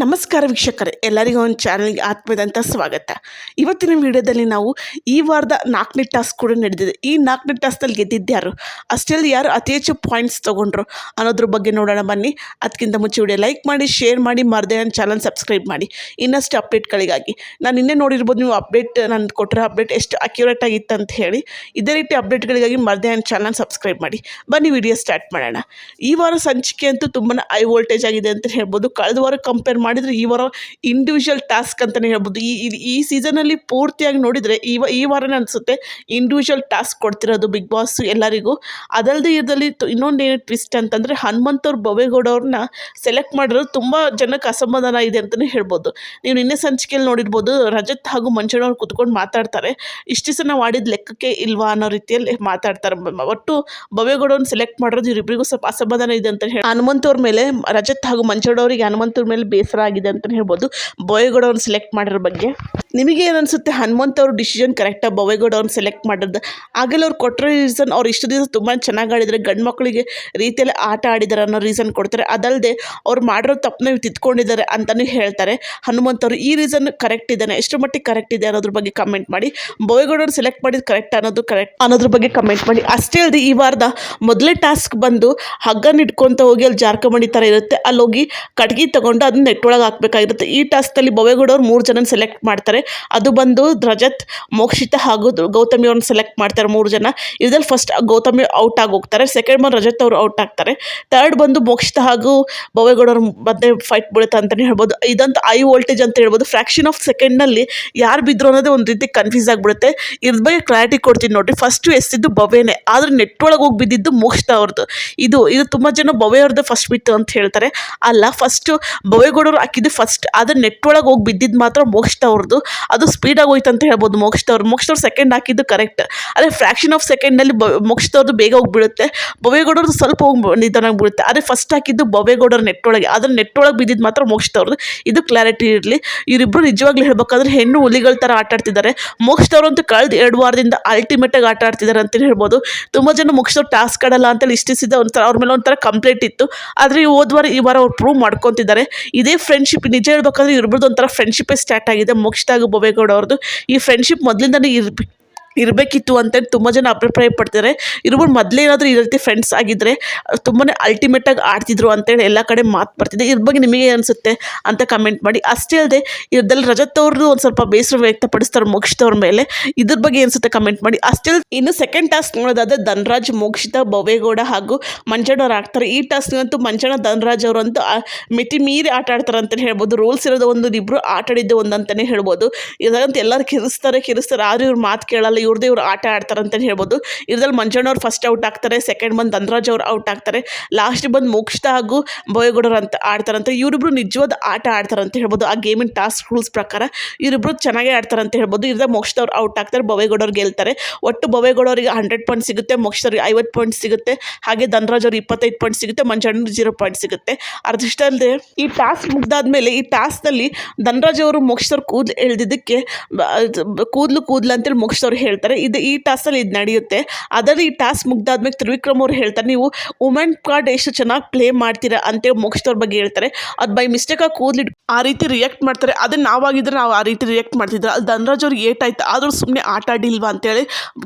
ನಮಸ್ಕಾರ ವೀಕ್ಷಕರೇ, ಎಲ್ಲರಿಗೂ ಒಂದು ಚಾನಲ್ಗೆ ಆತ್ಮೀಯದಂಥ ಸ್ವಾಗತ. ಇವತ್ತಿನ ವಿಡಿಯೋದಲ್ಲಿ ನಾವು ಈ ವಾರದ ನಾಲ್ಕನೇ ಟಾಸ್ಕ್ ಕೂಡ ನಡೆದಿದೆ. ಈ ನಾಲ್ಕನೇ ಟಾಸ್ಕ್ನಲ್ಲಿ ಗೆದ್ದಿದ್ದ್ಯಾರು ಅಷ್ಟೇ ಅಷ್ಟರಲ್ಲಿ ಯಾರು ಅತಿ ಹೆಚ್ಚು ಪಾಯಿಂಟ್ಸ್ ತೊಗೊಂಡ್ರು ಅನ್ನೋದ್ರ ಬಗ್ಗೆ ನೋಡೋಣ ಬನ್ನಿ. ಅದಕ್ಕಿಂತ ಮುಂಚೆ ವಿಡಿಯೋ ಲೈಕ್ ಮಾಡಿ ಶೇರ್ ಮಾಡಿ, ಮರದೇ ನನ್ನ ಚಾನಲ್ ಸಬ್ಸ್ಕ್ರೈಬ್ ಮಾಡಿ. ಇನ್ನಷ್ಟು ಅಪ್ಡೇಟ್ಗಳಿಗಾಗಿ ನಾನು ನಿನ್ನೆ ನೋಡಿರ್ಬೋದು ನೀವು ಅಪ್ಡೇಟ್ ನಾನು ಕೊಟ್ಟಿರೋ ಅಪ್ಡೇಟ್ ಎಷ್ಟು ಅಕ್ಯುರೇಟ್ ಆಗಿತ್ತು ಅಂತ ಹೇಳಿ. ಇದೇ ರೀತಿ ಅಪ್ಡೇಟ್ಗಳಿಗಾಗಿ ಮರದೇ ನನ್ನ ಚಾನಲ್ ಸಬ್ಸ್ಕ್ರೈಬ್ ಮಾಡಿ. ಬನ್ನಿ ವಿಡಿಯೋ ಸ್ಟಾರ್ಟ್ ಮಾಡೋಣ. ಈ ವಾರ ಸಂಚಿಕೆ ಅಂತೂ ತುಂಬಾ ಹೈ ವೋಲ್ಟೇಜ್ ಆಗಿದೆ ಅಂತ ಹೇಳ್ಬೋದು. ಕಳೆದ ವಾರ ಕಂಪೇರ್ ಮಾಡಿದರೆ ಈ ವಾರ ಇಂಡಿವಿಜುವಲ್ ಟಾಸ್ಕ್ ಅಂತಲೇ ಹೇಳ್ಬೋದು. ಈ, ಈ- ಸೀಸನಲ್ಲಿ ಪೂರ್ತಿಯಾಗಿ ನೋಡಿದರೆ ಈ ಈ ವಾರನೇ ಅನಿಸುತ್ತೆ ಇಂಡಿವಿಜುವಲ್ ಟಾಸ್ಕ್ ಕೊಡ್ತಿರೋದು ಬಿಗ್ ಬಾಸ್ ಎಲ್ಲರಿಗೂ. ಅದಲ್ಲದೆ ಇದರಲ್ಲಿ ಇನ್ನೊಂದು ಏನು ಟ್ವಿಸ್ಟ್ ಅಂತಂದರೆ ಹನುಮಂತವ್ರು ಬವೇಗೌಡ ಅವ್ರನ್ನ ಸೆಲೆಕ್ಟ್ ಮಾಡಿರೋದು ತುಂಬ ಜನಕ್ಕೆ ಅಸಮಾಧಾನ ಇದೆ ಅಂತಲೇ ಹೇಳ್ಬೋದು. ನೀವು ನಿನ್ನೆ ಸಂಚಿಕೆಯಲ್ಲಿ ನೋಡಿರ್ಬೋದು ರಜತ್ ಹಾಗೂ ಮಂಜಣ್ಣವ್ರು ಕುತ್ಕೊಂಡು ಮಾತಾಡ್ತಾರೆ. ಇಷ್ಟು ದಿವಸ ನಾವು ಆಡಿದ ಲೆಕ್ಕಕ್ಕೆ ಇಲ್ವಾ ಅನ್ನೋ ರೀತಿಯಲ್ಲಿ ಮಾತಾಡ್ತಾರೆ. ಒಟ್ಟು ಬೊವೇಗೌಡವ್ರನ್ನ ಸೆಲೆಕ್ಟ್ ಮಾಡಿರೋದು ಇವರಿಬ್ಬರಿಗೂ ಸ್ವಲ್ಪ ಅಸಮಾಧಾನ ಇದೆ ಅಂತ ಹೇಳಿ ಹನುಮಂತವ್ರ ಮೇಲೆ, ರಜತ್ ಹಾಗೂ ಮಂಜಣ್ಣವ್ರಿಗೆ ಹನುಮಂತವ್ರ ಮೇಲೆ ಬೇಸರ ಆಗಿದೆ ಅಂತಲೇ ಹೇಳ್ಬೋದು. ಬೊವೇಗೌಡ ಅವ್ರನ್ನ ಸೆಲೆಕ್ಟ್ ಮಾಡಿರೋ ಬಗ್ಗೆ. ನಿಮಗೆ ಏನು ಅನಿಸುತ್ತೆ? ಹನುಮಂತ್ ಅವ್ರ ಡಿಸಿಷನ್ ಕರೆಕ್ಟಾಗಿ ಬವೇಗೌಡ ಅವ್ರನ್ನ ಸೆಲೆಕ್ಟ್ ಮಾಡಿದ್ದು ಆಗಲೇ ಅವ್ರು ಕೊಟ್ಟಿರೋ ರೀಸನ್ ಅವ್ರು ಇಷ್ಟು ದಿವಸ ತುಂಬ ಚೆನ್ನಾಗಿ ಆಡಿದರೆ, ಗಂಡು ಮಕ್ಕಳಿಗೆ ರೀತಿಯಲ್ಲಿ ಆಟ ಆಡಿದ್ದಾರೆ ಅನ್ನೋ ರೀಸನ್ ಕೊಡ್ತಾರೆ. ಅದಲ್ಲದೆ ಅವ್ರು ಮಾಡಿರೋ ತಪ್ಪನ್ನ ತಿದ್ಕೊಂಡಿದ್ದಾರೆ ಅಂತಲೂ ಹೇಳ್ತಾರೆ. ಹನುಮಂತ್ ಅವರು ಈ ರೀಸನ್ ಕರೆಕ್ಟ್ ಇದ್ದಾನೆ? ಎಷ್ಟು ಮಟ್ಟಿಗೆ ಕರೆಕ್ಟ್ ಇದೆ ಅನ್ನೋದ್ರ ಬಗ್ಗೆ ಕಮೆಂಟ್ ಮಾಡಿ. ಬೊವೇಗೌಡವ್ರು ಸೆಲೆಕ್ಟ್ ಮಾಡಿದ್ದು ಕರೆಕ್ಟ್ ಅನ್ನೋದು ಕರೆಕ್ಟ್ ಅನ್ನೋದ್ರ ಬಗ್ಗೆ ಕಮೆಂಟ್ ಮಾಡಿ. ಅಷ್ಟೇ ಅಲ್ಲದೆ ಈ ವಾರದ ಮೊದಲೇ ಟಾಸ್ಕ್ ಬಂದು ಹಗ್ಗನ ಇಟ್ಕೊತ ಹೋಗಿ ಅಲ್ಲಿ ಜಾರ್ಕಮಣಿ ಥರ ಇರುತ್ತೆ. ಅಲ್ಲಿ ಹೋಗಿ ಕಟ್ಗೆ ತಗೊಂಡು ಅದನ್ನ ನೆಟ್ಟೊಳಗೆ ಹಾಕ್ಬೇಕಾಗಿರುತ್ತೆ. ಈ ಟಾಸ್ಕಲ್ಲಿ ಬೊವೇಗೌಡವ್ರು ಮೂರು ಜನ ಸೆಲೆಕ್ಟ್ ಮಾಡ್ತಾರೆ. ಅದು ಬಂದು ರಜತ್, ಮೋಕ್ಷಿತ ಹಾಗೂ ಗೌತಮಿ ಅವ್ರನ್ನ ಸೆಲೆಕ್ಟ್ ಮಾಡ್ತಾರೆ ಮೂರು ಜನ. ಇದ್ರಲ್ಲಿ ಫಸ್ಟ್ ಗೌತಮಿ ಔಟ್ ಆಗಿ ಹೋಗ್ತಾರೆ ಸೆಕೆಂಡ್ ಬಂದು ರಜತ್ ಅವರು ಔಟ್ ಆಗ್ತಾರೆ. ಥರ್ಡ್ ಬಂದು ಮೋಕ್ಷಿತ ಹಾಗೂ ಬೊವೇಗೌಡವ್ರ ಮಧ್ಯೆ ಫೈಟ್ ಬೀಳುತ್ತೆ ಅಂತಲೇ ಹೇಳ್ಬೋದು. ಇದಂತ ಐ ವೋಲ್ಟೇಜ್ ಅಂತ ಹೇಳ್ಬೋದು. ಫ್ರ್ಯಾಕ್ಷನ್ ಆಫ್ ಸೆಕೆಂಡ್ನಲ್ಲಿ ಯಾರು ಬಿದ್ದರು ಅನ್ನೋದೇ ಒಂದು ರೀತಿ ಕನ್ಫ್ಯೂಸ್ ಆಗಿಬಿಡುತ್ತೆ. ಇದ್ರ ಬಗ್ಗೆ ಕ್ಲಾರಿಟಿ ಕೊಡ್ತೀನಿ ನೋಡಿರಿ. ಫಸ್ಟು ಎಸ್ತಿದ್ದು ಬವೆನೇ, ಆದರೆ ನೆಟ್ ಒಳಗೆ ಹೋಗಿ ಬಿದ್ದಿದ್ದು ಮೋಕ್ಷಿತ ಅವ್ರದ್ದು ಇದು ಇದು ತುಂಬ ಜನ ಬೊವೆ ಅವ್ರದ್ದು ಫಸ್ಟ್ ಬಿತ್ತು ಅಂತ ಹೇಳ್ತಾರೆ. ಅಲ್ಲ ಫಸ್ಟು ಬೊವೇಗೌಡರು ಹಾಕಿದ್ದು ಫಸ್ಟ್ ಆದರೆ ನೆಟ್ ಒಳಗೆ ಹೋಗಿ ಬಿದ್ದಿದ್ದು ಮಾತ್ರ ಮೋಕ್ಷಿತ ಅವ್ರದ್ದು ಅದು ಸ್ಪೀಡಾಗಿ ಹೋಯ್ತು ಅಂತ ಹೇಳ್ಬೋದು. ಮೋಕ್ಷದವ್ರು ಮೋಕ್ಷದವ್ರು ಸೆಕೆಂಡ್ ಹಾಕಿದ್ದು ಕರೆಕ್ಟ್ ಅದೇ ಫ್ರ್ಯಾಕ್ಷನ್ ಆಫ್ ಸೆಕೆಂಡ್ನಲ್ಲಿ ಬ ಮೋಕ್ಷದವ್ರದ್ದು ಬೇಗ ಹೋಗಿ ಬೀಳುತ್ತೆ ಬೊವೇಗೌಡರದ್ದು ಸ್ವಲ್ಪ ಹೋಗಿ ನಿಧಾನಾಗಿ ಬೀಳುತ್ತೆ ಆದರೆ ಫಸ್ಟ್ ಹಾಕಿದ್ದು ಬೊವೇಗೌಡರ ನೆಟ್ಟೊಳಗೆ. ಆದರೆ ನೆಟ್ಟೊಳಗೆ ಬಿದ್ದಿದ್ದು ಮಾತ್ರ ಮೋಕ್ಷದವ್ರದ್ದು ಇದು ಕ್ಲಾರಿಟಿ ಇರಲಿ. ಇವರಿಬ್ಬರು ನಿಜವಾಗ್ಲೂ ಹೇಳ್ಬೇಕಾದ್ರೆ ಹೆಣ್ಣು ಹುಲಿಗಳ ಥರ ಆಟ ಆಡ್ತಿದ್ದಾರೆ. ಮೋಕ್ಷದವ್ರು ಅಂತೂ ಕಳೆದ ಎರಡು ವಾರದಿಂದ ಅಲ್ಟಿಮೇಟಾಗಿ ಆಟ ಆಡ್ತಿದ್ದಾರೆ ಅಂತಲೇ ಹೇಳ್ಬೋದು. ತುಂಬ ಜನ ಮೋಕ್ಷದವ್ರು ಟಾಸ್ಕ್ ಆಡಲ್ಲ ಅಂತೇಳಿ ಇಷ್ಟಿಸಿದ ಒಂಥರ ಅವ್ರ ಮೇಲೆ ಒಂಥರ ಕಂಪ್ಲೇಂಟ್ ಇತ್ತು. ಆದರೆ ಈ ಹೋದ್ವಾರ ಈ ವಾರ ಅವ್ರು ಪ್ರೂವ್ ಮಾಡ್ಕೊತಿದ್ದಾರೆ. ಇದೇ ಫ್ರೆಂಡ್ಶಿಪ್ ನಿಜ ಹೇಳ್ಬೇಕಂದ್ರೆ ಇವ್ರದ್ದು ಒಂಥರ ಫ್ರೆಂಡ್ಶಿಪ್ಪೇ ಸ್ಟಾರ್ಟ್ ಆಗಿದೆ. ಹಾಗೂ ಬೊಬೇಗೌಡ ಅವ್ರದ್ದು ಈ ಫ್ರೆಂಡ್ಶಿಪ್ ಮೊದಲಿಂದನೇ ಇರ್ಬಿ ಇರಬೇಕಿತ್ತು ಅಂತ ತುಂಬ ಜನ ಅಭಿಪ್ರಾಯ ಪಡ್ತಾರೆ ಇರ್ಬೋದು ಮೊದಲೇ ಏನಾದರೂ ಈ ರೀತಿ ಫ್ರೆಂಡ್ಸ್ ಆಗಿದ್ದರೆ ತುಂಬಾ ಅಲ್ಟಿಮೇಟಾಗಿ ಆಡ್ತಿದ್ರು ಅಂತೇಳಿ ಎಲ್ಲ ಕಡೆ ಮಾತು ಬರ್ತಿದೆ. ಇದ್ರ ಬಗ್ಗೆ ನಿಮಗೆ ಅನಿಸುತ್ತೆ ಅಂತ ಕಮೆಂಟ್ ಮಾಡಿ. ಅಷ್ಟೇ ಅಲ್ಲದೆ ಇದರಲ್ಲಿ ರಜತ್ ಅವ್ರದ್ದು ಒಂದು ಸ್ವಲ್ಪ ಬೇಸರ ವ್ಯಕ್ತಪಡಿಸ್ತಾರೆ ಮೋಕ್ಷಿತವ್ರ ಮೇಲೆ. ಇದ್ರ ಬಗ್ಗೆ ಅನಿಸುತ್ತೆ ಕಮೆಂಟ್ ಮಾಡಿ. ಅಷ್ಟೇ ಇನ್ನು ಸೆಕೆಂಡ್ ಟಾಸ್ಕ್ ನೋಡೋದಾದ್ರೆ ಧನರಾಜ್, ಮೋಕ್ಷಿತ ಭವೇಗೌಡ ಹಾಗೂ ಮಂಜಣ್ಣವ್ರು ಆಗ್ತಾರೆ. ಈ ಟಾಸ್ಕ್ನಂತೂ ಮಂಜಣ್ಣ, ಧನ್ರಾಜ್ ಅವರಂತೂ ಮಿತಿ ಮೀರಿ ಆಟ ಆಡ್ತಾರೆ ಅಂತಲೇ ಹೇಳ್ಬೋದು. ರೂಲ್ಸ್ ಇರೋದು ಒಂದು ಇಬ್ಬರು ಆಟ ಆಡಿದ್ದು ಒಂದು ಹೇಳ್ಬೋದು. ಇದಾಗಂತೂ ಎಲ್ಲರೂ ಕಿರಿಸ್ತಾರೆ ಕಿರಿಸ್ತಾರೆ. ಆದರೂ ಇವ್ರು ಮಾತು ಕೇಳಲ್ಲ. ಇವ್ರದ್ದು ಇವ್ರು ಆಟ ಆಡ್ತಾರೆ ಅಂತಲೇ ಹೇಳ್ಬೋದು. ಇದ್ರಲ್ಲಿ ಮಂಜಣ್ಣವ್ರು ಫಸ್ಟ್ ಔಟ್ ಆಗ್ತಾರೆ ಸೆಕೆಂಡ್ ಬಂದು ಧನರಾಜ್ ಅವ್ರು ಔಟ್ ಆಗ್ತಾರೆ ಲಾಸ್ಟ್ ಬಂದು ಮೋಕ್ಷಿತ ಹಾಗೂ ಬೋಯಗೌಡರು ಅಂತ ಆಡ್ತಾರಂತೆ ಇವರಿಬ್ರು ನಿಜವಾದ ಆಟ ಆಡ್ತಾರೆ ಅಂತ ಹೇಳ್ಬೋದು. ಆ ಗೇಮಿನ ಟಾಸ್ಕ್ ರೂಲ್ಸ್ ಪ್ರಕಾರ ಇವರಿಬ್ರು ಚೆನ್ನಾಗೇ ಆಡ್ತಾರೆ ಅಂತ ಹೇಳ್ಬೋದು. ಇರ್ದ ಮೋಕ್ಷಿತ ಅವ್ರು ಔಟ್ ಆಗ್ತಾರೆ ಬೊವೇಗೌಡವ್ರು ಗೆಲ್ತಾರೆ. ಒಟ್ಟು ಬೊವೇಗೌಡವರಿಗೆ ಹಂಡ್ರೆಡ್ ಪಾಯಿಂಟ್ ಸಿಗುತ್ತೆ ಮೋಕ್ಷಿತವ್ರಿಗೆ ಐವತ್ತು ಪಾಯಿಂಟ್ ಸಿಗುತ್ತೆ, ಹಾಗೆ ಧನರಾಜ್ ಅವ್ರಿಗೆ ಇಪ್ಪತ್ತೈದು ಪಾಯಿಂಟ್ ಸಿಗುತ್ತೆ, ಮಂಜಣ್ಣ ಜೀರೋ ಪಾಯಿಂಟ್ ಸಿಗುತ್ತೆ. ಅರ್ಧಿಷ್ಟಲ್ಲದೆ ಈ ಟಾಸ್ಕ್ ಮುಗ್ದಾದ್ಮೇಲೆ ಈ ಟಾಸ್ಕ್ನಲ್ಲಿ ಧನರಾಜ್ ಅವರು ಮೋಕ್ಷಿತವ್ರು ಕೂದಲು ಎಳ್ದಿದ್ದಕ್ಕೆ ಕೂದಲು ಕೂದಲು ಅಂತೇಳಿ ಮೋಕ್ಷಿತವ್ರು ಹೇಳ್ತಾರೆ. ಇದು ಈ ಟಾಸ್ಕಲ್ಲಿ ಇದು ನಡೆಯುತ್ತೆ. ಅದರಲ್ಲಿ ಈ ಟಾಸ್ ಮುಗ್ದಾದ್ಮೇಲೆ ತ್ರಿವಿಕ್ರಮ್ ಅವ್ರು ಹೇಳ್ತಾರೆ, ನೀವು ವುಮೆನ್ ಕಾರ್ಡ್ ಎಷ್ಟು ಚೆನ್ನಾಗಿ ಪ್ಲೇ ಮಾಡ್ತೀರಾ? ಅಂತೇಳಿ ಮುಗಿಸ್ದವ್ರ ಬಗ್ಗೆ ಹೇಳ್ತಾರೆ. ಅದು ಬೈ ಮಿಸ್ಟೇಕಾಗಿ ಕೂದಲಿ ಆ ರೀತಿ ರಿಯಾಕ್ಟ್ ಮಾಡ್ತಾರೆ. ಅದನ್ನು ನಾವಾಗಿದ್ರೆ ನಾವು ಆ ರೀತಿ ರಿಯಾಕ್ಟ್ ಮಾಡ್ತಿದ್ರು. ಅಲ್ಲಿ ಧನರಾಜ್ ಅವ್ರಿಗೆ ಏಟಾಯ್ತು. ಆದರೂ ಸುಮ್ಮನೆ ಆಟ ಆಡಿಲ್ವಾ ಅಂತೇಳಿ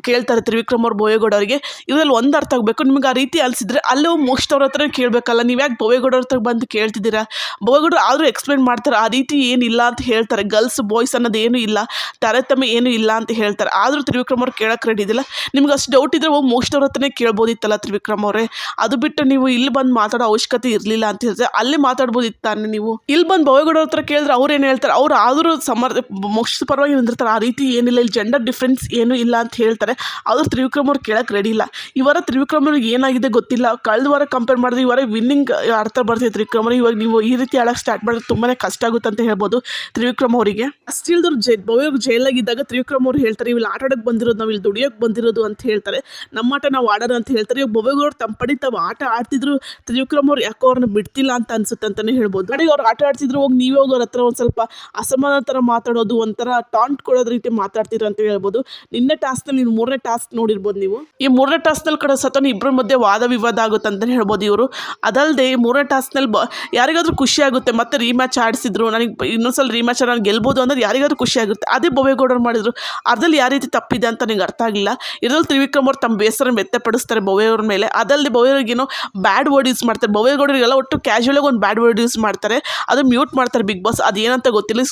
ಕೇಳ್ತಾರೆ ತ್ರಿವಿಕ್ರಮ್ ಅವ್ರು ಬೋಯೇಗೌಡ ಅವರಿಗೆ. ಇದರಲ್ಲಿ ಒಂದು ಅರ್ಥ ಆಗಬೇಕು. ನಿಮ್ಗೆ ಆ ರೀತಿ ಅಲ್ಸಿದ್ರೆ ಅಲ್ಲೂ ಮೋಕ್ಷಿತವ್ರ ಹತ್ರ ಕೇಳಬೇಕಲ್ಲ. ನೀವು ಯಾಕೆ ಬೋವೇಗೌಡ ಹತ್ರ ಬಂದು ಕೇಳ್ತಿದ್ದೀರಾ? ಬೋವೇಗೌಡರು ಆದರೂ ಎಕ್ಸ್ಪ್ಲೇನ್ ಮಾಡ್ತಾರೆ. ಆ ರೀತಿ ಏನಿಲ್ಲ ಅಂತ ಹೇಳ್ತಾರೆ. ಗರ್ಲ್ಸ್ ಬಾಯ್ಸ್ ಅನ್ನೋದು ಏನೂ ಇಲ್ಲ. ತಾರತಮ್ಯ ಏನೂ ಇಲ್ಲ ಅಂತ ಹೇಳ್ತಾರೆ. ಆದರೂ ತ್ರಿವಿಕ್ರಮ್ ಅವ್ರು ಕೇಳಕ್ಕೆ ರೆಡಿ ಇದಿಲ್ಲ ನಿಮ್ಗೆ ಅಷ್ಟು ಡೌಟ್ ಇದ್ರೆ ಹೋಗಿ ಮೋಕ್ಷಿತವ್ರ ಹತ್ರನೇ ಕೇಳ್ಬೋದಿತ್ತಲ್ಲ ತ್ರಿವಿಕ್ರಮ್ ಅವರೇ? ಅದು ಬಿಟ್ಟು ನೀವು ಇಲ್ಲಿ ಬಂದು ಮಾತಾಡೋ ಅವಶ್ಯಕತೆ ಇರಲಿಲ್ಲ ಅಂತ ಹೇಳಿದ್ರೆ, ಅಲ್ಲಿ ಮಾತಾಡ್ಬೋದಿತ್ತು ತಾನೆ ನೀವು? ಇಲ್ಲಿ ಬಂದು ಬೋವೇಗೌಡ ಹತ್ರ ಕೇಳಿದ್ರೆ ಅವ್ರು ಏನು ಹೇಳ್ತಾರೆ? ಅವ್ರು ಆದರೂ ಸಮರ್ ಮೋಕ್ಷದ ಪರವಾಗಿ ನಿಂದಿರ್ತಾರೆ ಆ ರೀತಿ ಏನಿಲ್ಲ, ಇಲ್ಲಿ ಜೆಂಡರ್ ಡಿಫ್ರೆನ್ಸ್ ಏನೂ ಇಲ್ಲ ಅಂತ ಹೇಳ್ತಾರೆ. ಆದರೂ ತ್ರಿವಿಕ್ರಮ್ ಅವ್ರು ಕೇಳಕ್ಕೆ ರೆಡಿ ಇಲ್ಲ. ಇವರ ವಾರ ತ್ರಿವಿಕ್ರಮ್ ಅವ್ರಿಗೆ ಏನಾಗಿದೆ ಗೊತ್ತಿಲ್ಲ. ಕಳೆದ ವಾರ ಕಂಪೇರ್ ಮಾಡಿದ್ರೆ ಈ ವಾರ ವಿನ್ನಿಂಗ್ ಅರ್ಥ ಬರ್ತಿದೆ ತ್ರಿವಿಕ್ರಮ್ ಇವಾಗ ನೀವು ಈ ರೀತಿ ಆಡೋಕ್ಕೆ ಸ್ಟಾರ್ಟ್ ಮಾಡಿದ್ರೆ ತುಂಬಾ ಕಷ್ಟ ಆಗುತ್ತೆ ಅಂತ ಹೇಳ್ಬೋದು ತ್ರಿವಿಕ್ರಮ್ ಅವರಿಗೆ. ಅಷ್ಟಿಲ್ದ್ರು ಜೈ ಭವ್ಯ ಜೈಲಾಗಿದ್ದಾಗ ತ್ರಿವಿಕ್ರಮ್ ಅವ್ರು ಹೇಳ್ತಾರೆ, ಇವ್ರು ಆಟ ದುಡಿಯೋಕೆ ಬಂದಿರೋದು ನಾವು ಇಲ್ಲಿ ದುಡಿಯೋಕೆ ಬಂದಿರೋದು ಅಂತ ಹೇಳ್ತಾರೆ. ನಮ್ಮ ಆಟ ನಾವು ಆಡೋಣ ಅಂತ ಹೇಳ್ತಾರೆ. ಇವಾಗ ಬೊಬೇಗೌಡರು ತಮ್ಮ ಪಡಿ ತಾವು ಆಟ ಆಡ್ತಿದ್ರು, ತ್ರಿವಿಕ್ರಮ್ ಅವ್ರು ಯಾಕೋ ಅವ್ರನ್ನ ಬಿಡ್ತಿಲ್ಲ ಅಂತ ಅನ್ಸುತ್ತೆ ಅಂತಲೇ ಹೇಳ್ಬೋದು. ಕಡೆಗೆ ಅವ್ರು ಆಟ ಆಡ್ತಿದ್ರು, ಹೋಗಿ ನೀವೇ ಹೋಗಿ ಅವ್ರ ಹತ್ರ ಒಂದು ಸ್ವಲ್ಪ ಅಸಮಾಧಾನ ಥರ ಮಾತಾಡೋದು, ಒಂಥರ ಟಾಂಟ್ ಕೊಡೋದ್ರ ರೀತಿ ಮಾತಾಡ್ತಿದ್ರು ಅಂತ ಹೇಳ್ಬೋದು. ನಿನ್ನೆ ಟಾಸ್ಕ್ನಲ್ಲಿ ನೀವು ಮೂರನೇ ಟಾಸ್ಕ್ ನೋಡಿರ್ಬೋದು ನೀವು. ಈ ಮೂರನೇ ಟಾಸ್ಕ್ನಲ್ಲಿ ಕಡೆ ಸತನ ಇಬ್ಬರ ಮಧ್ಯೆ ವಾದ ವಿವಾದ ಆಗುತ್ತೆ ಅಂತಲೇ ಹೇಳ್ಬೋದು ಇವರು. ಅದಲ್ಲದೆ ಈ ಮೂರನೇ ಟಾಸ್ಕ್ನಲ್ಲಿ ಬ ಯಾರಿಗಾದ್ರೂ ಖುಷಿ ಆಗುತ್ತೆ, ಮತ್ತೆ ರೀಮ್ಯಾಚ್ ಆಡಿಸಿದ್ರು, ನನಗೆ ಇನ್ನೊಂದ್ಸಲ ರೀಮ್ಯಾಚ್ ನಾನು ಗೆಲ್ಬೋದು ಅಂದ್ರೆ ಯಾರಿಗಾದ್ರೂ ಖುಷಿ ಆಗುತ್ತೆ. ಅದೇ ಬೊವೇಗೌಡರು ಮಾಡಿದ್ರು. ಅದ್ರಲ್ಲಿ ಯಾವ ರೀತಿ ತಪ್ಪಿದೆ ಅಂತ ನಿಂಗೆ ಅರ್ಥ ಆಗಿಲ್ಲ. ಇದರಲ್ಲಿ ತ್ರಿವಿಕ್ರಮ್ ಅವ್ರು ತಮ್ಮ ಬೇಸರ ವ್ಯಕ್ತಪಡಿಸ್ತಾರೆ ಬೊವೆಯವ್ರ ಮೇಲೆ. ಅದಲ್ಲದೆ ಭವ್ಯವ್ರಿಗೇನೋ ಬ್ಯಾಡ್ ವರ್ಡ್ ಯೂಸ್ ಮಾಡ್ತಾರೆ. ಭವ್ಯಗೌಡರಿಗೆಲ್ಲ ಒಟ್ಟು ಕ್ಯಾಶುವಲಾಗಿ ಒಂದು ಬ್ಯಾಡ್ ವರ್ಡ್ ಯೂಸ್ ಮಾಡ್ತಾರೆ. ಅದು ಮ್ಯೂಟ್ ಮಾಡ್ತಾರೆ ಬಿಗ್ ಬಾಸ್ ಅದು ಏನಂತ ಗೊತ್ತಿಲ್ಲ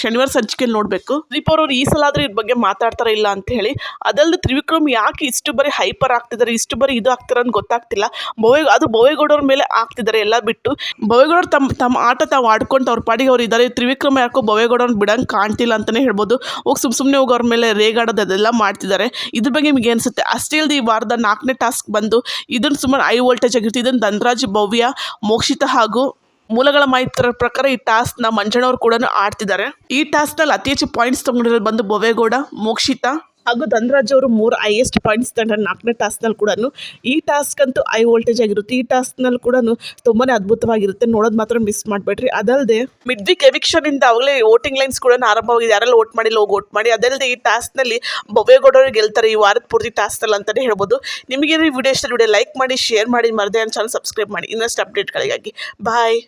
ಶನಿವಾರ ಸಂಚಿಕೆಯಲ್ಲಿ ನೋಡಬೇಕು. ದೀಪ್ ಅವ್ರು ಈ ಸಲ ಆದರೆ ಇದ್ರ ಬಗ್ಗೆ ಮಾತಾಡ್ತಾರ ಇಲ್ಲ ಅಂತ ಹೇಳಿ ಅದಲ್ಲದೆ ತ್ರಿವಿಕ್ರಮ್ ಯಾಕೆ ಇಷ್ಟು ಬರೀ ಹೈಪರ್ ಆಗ್ತಿದ್ದಾರೆ, ಇಷ್ಟು ಬರೀ ಇದು ಆಗ್ತಾರೆ ಅಂತ ಗೊತ್ತಾಗ್ತಿಲ್ಲ. ಬೊವೆ ಅದು ಬೊವೇಗೌಡರ ಮೇಲೆ ಆಗ್ತಿದ್ದಾರೆ ಎಲ್ಲ ಬಿಟ್ಟು. ಭವ್ಯಗೌಡರು ತಮ್ಮ ತಮ್ಮ ಆಟ ತಾವು ಆಡ್ಕೊಂಡು ಅವ್ರ ಪಾಡಿಗೆ ಅವ್ರು ಇದ್ದಾರೆ ತ್ರಿವಿಕ್ರಮ್ ಯಾಕೋ ಬೊವೇಗೌಡರನ್ನ ಬಿಡಂಗೆ ಕಾಣ್ತಿಲ್ಲ ಅಂತಲೇ ಹೇಳ್ಬೋದು. ಹೋಗಿ ಸುಮ್ ಸುಮ್ಮನೆ ಹೋಗಿ ಅವ್ರ ಮೇಲೆ ರೇಗಾಡೋದು ಮಾಡ್ತಿದ್ದಾರೆ. ಇದ್ರ ಬಗ್ಗೆ ನಿಮಗೆ ಅನಿಸುತ್ತೆ ಅಷ್ಟೇ ಇಲ್ಲದೆ ಈ ವಾರದ ನಾಲ್ಕನೇ ಟಾಸ್ಕ್ ಬಂದು ಇದನ್ನು ಸುಮಾರು ಐ ವೋಲ್ಟೇಜ್ ಆಗಿರುತ್ತೆ. ಇದನ್ನು ಧನರಾಜ್ ಭವ್ಯ, ಮೋಕ್ಷಿತ ಹಾಗೂ ಮೂಲಗಳ ಮಾಹಿತಿ ಪ್ರಕಾರ ಈ ಟಾಸ್ಕ್ನ ಮಂಜಣ್ಣವ್ರು ಕೂಡ ಆಡ್ತಿದ್ದಾರೆ. ಈ ಟಾಸ್ಕ್ನಲ್ಲಿ ಅತಿ ಹೆಚ್ಚು ಪಾಯಿಂಟ್ಸ್ ತೊಗೊಂಡಿರೋದು ಬಂದು ಬೊವೇಗೌಡ ಮೋಕ್ಷಿತ ಹಾಗೂ ಧನ್ರಾಜ್ ಅವರು ಮೂರು ಹೈಯೆಸ್ಟ್ ಪಾಯಿಂಟ್ಸ್ ತಂಡ ನಾಲ್ಕನೇ ಟಾಸ್ಕ್ನಲ್ಲಿ ಕೂಡ ಈ ಟಾಸ್ಕ್ ಅಂತೂ ಹೈ ವೋಲ್ಟೇಜ್ ಆಗಿರುತ್ತೆ. ಈ ಟಾಸ್ಕ್ನಲ್ಲಿ ಕೂಡ ತುಂಬಾ ಅದ್ಭುತವಾಗಿರುತ್ತೆ. ನೋಡೋದು ಮಾತ್ರ ಮಿಸ್ ಮಾಡಬೇಡ್ರಿ. ಅದಲ್ಲದೆ ಮಿಡ್ ವೀಕ್ ಎವಿಕ್ಷನಿಂದ ಆಗಲೇ ವೋಟಿಂಗ್ ಲೈನ್ಸ್ ಕೂಡ ಆರಂಭವಾಗಿದೆ. ಯಾರೆಲ್ಲ ವೋಟ್ ಮಾಡಿಲ್ಲ ಹೋಗಿ ವೋಟ್ ಮಾಡಿ. ಅದಲ್ಲದೆ ಈ ಟಾಸ್ಕ್ನಲ್ಲಿ ಭವ್ಯಗೌಡರು ಗೆಲ್ತಾರೆ ಈ ವಾರದ ಪೂರ್ತಿ ಟಾಸ್ಕ್ನಲ್ಲಿ ಅಂತಲೇ ಹೇಳ್ಬೋದು. ನಿಮಗೆ ಈ ವಿಡಿಯೋ ಇಷ್ಟ ವಿಡಿಯೋ ಲೈಕ್ ಮಾಡಿ ಶೇರ್ ಮಾಡಿ, ಮರದೇ ಚಾನಲ್ ಸಬ್ಸ್ಕ್ರೈಬ್ ಮಾಡಿ. ಇನ್ನಷ್ಟು ಅಪ್ಡೇಟ್ಗಳಿಗಾಗಿ ಬಾಯ್